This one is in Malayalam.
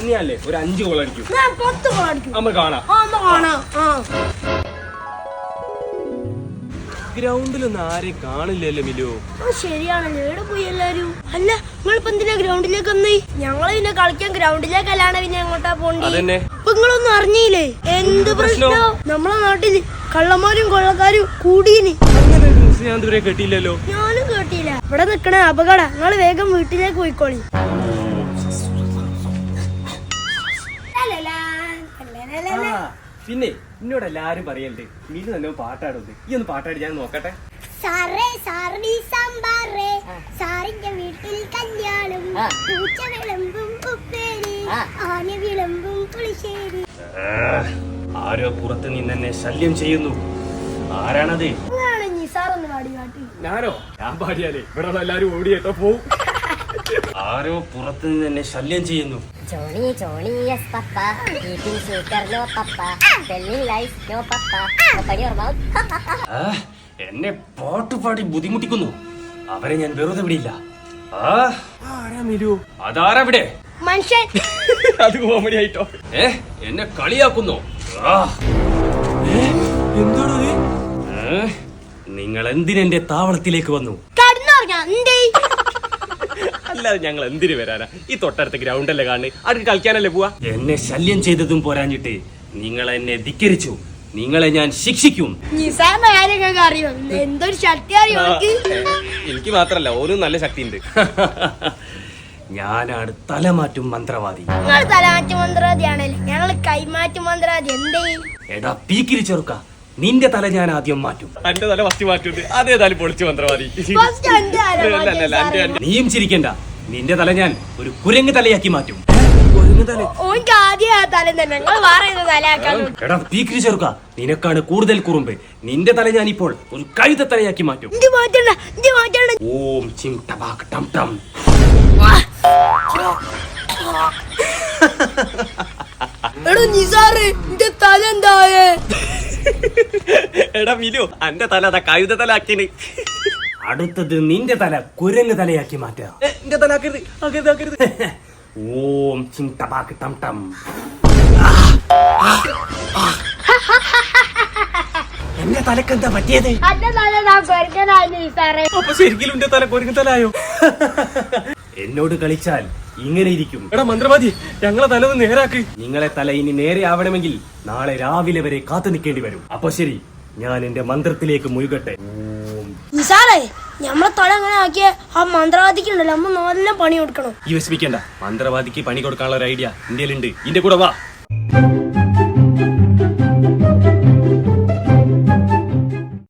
ഇനിയല്ലേ ഒരു അഞ്ച് ഗോൾ അടിക്കും. ഞാൻ പത്ത് ഗോൾ അടിക്കും. നമ്മ കാണാം. ആ ഒന്ന് കാണാം. ആ. ഗ്രൗണ്ടിലൊന്നും ആരെയും കാണില്ലല്ലോ മിലു ആ ശരിയാണല്ലോ. എവിടെ പോയി എല്ലാരും? അല്ല നിങ്ങളിപ്പോ എന്തിനാ ഗ്രൗണ്ടിലേക്ക് വന്നേ? ഞങ്ങൾ പിന്നെ കളിക്കാൻ ഗ്രൗണ്ടിലേക്കല്ലാണ് പിന്നെ എങ്ങോട്ടാ പോണ്ടി? അതന്നെ. അപ്പൊ നിങ്ങളൊന്നും അറിഞ്ഞില്ലേ? എന്ത് പ്രശ്നം? പ്രശ്നോ? നമ്മളെ നാട്ടിൽ കള്ളന്മാരും കൊള്ളക്കാരും കൂടീന് അങ്ങനെ ഒരു ന്യൂസ് ഞാൻ ഇതുവരെ കേട്ടില്ലല്ലോ. ഞാനും കേട്ടില്ല ഇവിടെ നിക്കണ അപകട. നിങ്ങൾ വേഗം വീട്ടിലേക്ക് പോയിക്കോളി. പിന്നെ എന്നോട് എല്ലാരും പറയലുണ്ട് മിലു നല്ല പാട്ടാടുന്നത് ഈ ഒന്ന് പാട്ടാടി ഞാൻ നോക്കട്ടെ. സാറേ സാറടി സാമ്പാറേ. സാറിന്റെ വീട്ടിൽ കല്യാണം. പൂച്ച വിളമ്പും ഉപ്പേരി ആന വിളമ്പും പുളിശ്ശേരി. ആരോ പുറത്ത് നിന്നെ ശല്യം ചെയ്യുന്നു. ആരാണത്? ഞാനോ? ഞാൻ പാടിയാലേ. ഇവിടെ എല്ലാരും ഓടിയേട്ടോ പോവും. ആരോ പുറത്ത് നിന്ന് എന്നെ ശല്യം ചെയ്യുന്നു. എന്നെ പാട്ടുപാടി ബുദ്ധിമുട്ടിക്കുന്നു. അവരെ ഞാൻ വെറുതെ വിടില്ല. ആ ആരാ മിലു? അതാരവിടെ? മനുഷ്യൻ. അത് കോമഡി ആയിട്ടോ. ഏ എന്നെ കളിയാക്കുന്നു. ആ. നിങ്ങൾ എന്തിനെന്റെ താവളത്തിലേക്ക് വന്നു? അല്ലാതെ ഞങ്ങൾ എന്തിനു വരാനാ? ഈ തൊട്ടടുത്ത ഗ്രൗണ്ടല്ലേ കാണുന്നത് അടുത്ത് കളിക്കാനല്ലേ പോവാ? എന്നെ ശല്യം ചെയ്തതും പോരാഞ്ഞിട്ട് നിങ്ങൾ എന്നെ ധിക്കരിച്ചു. നിങ്ങളെ ഞാൻ ശിക്ഷിക്കും. എനിക്ക്? മാത്രല്ല ഓരോ നല്ല ശക്തി ഉണ്ട് ഞാനാണ് തലമാറ്റും മന്ത്രവാദി. തലമാറ്റ മന്ത്രവാദിയാണല്ലേ? ഞങ്ങൾ കൈമാറ്റ മന്ത്രവാദി എന്തേ? എടാ പീക്കിരി ചെറുക്ക. നിന്റെ തല ഞാൻ ആദ്യം മാറ്റും. എന്റെ തല ഫസ്റ്റ് മാറ്റുന്നത് പൊളിച്ചു മന്ത്രവാദി. എന്റെ തല സാറേ. അന്റെ- നീയും ചിരിക്കണ്ട. നിന്റെ തല ഞാൻ ഒരു കുരങ്ങ് തലയാക്കി മാറ്റും. എടാ പീക്കിരി ചെറുക്ക നിനക്കാണ് കൂടുതൽ കുറുമ്പ്. നിന്റെ തല ഞാൻ ഇപ്പോൾ ഒരു കഴുത തലയാക്കി മാറ്റും. ഓം ചിം ടബാക് ടം ടം. എടോ നിസാറ് നിന്റെ തല എന്തായേ? എടാ മിലു അന്റെ തല അതാ കഴുത തലാക്കിന്. അടുത്തത് നിന്റെ തല കുരങ്ങ് തലയാക്കി മാറ്റാം. എന്റെ തല ആക്കരുത് ആക്കരുത്. ഓം ചിം ടബാക് ടം ടം. എന്റെ തലക്കെന്താ പറ്റിയത്? അപ്പൊ ശരിക്കും എന്റെ തല കുരങ്ങ് തലായോ? എന്നോട് കളിച്ചാൽ ഇങ്ങനെ ഇരിക്കും. എടാ മന്ത്രവാദി ഞങ്ങളെ തല ഒന്ന് നേരാക്ക്. നിങ്ങളെ തല ഇനി നേരെ ആവണമെങ്കിൽ നാളെ രാവിലെ വരെ കാത്തു നിൽക്കേണ്ടി വരും. അപ്പൊ ശരി. ഞാൻ എന്റെ മന്ത്രത്തിലേക്ക് മുഴുകട്ടെ. നിസാറേ നമ്മളെ തല അങ്ങനെ ആക്കിയ ആ മന്ത്രവാദിക്കുണ്ടല്ലോ ഉണ്ടല്ലോ നല്ല പണി കൊടുക്കണം. ഈ വിഷമിക്കണ്ട. മന്ത്രവാദിക്ക് പണി കൊടുക്കാനുള്ള ഒരു ഐഡിയ ഇന്ത്യയിലുണ്ട്. ഇന്റെ കൂടെ വാ.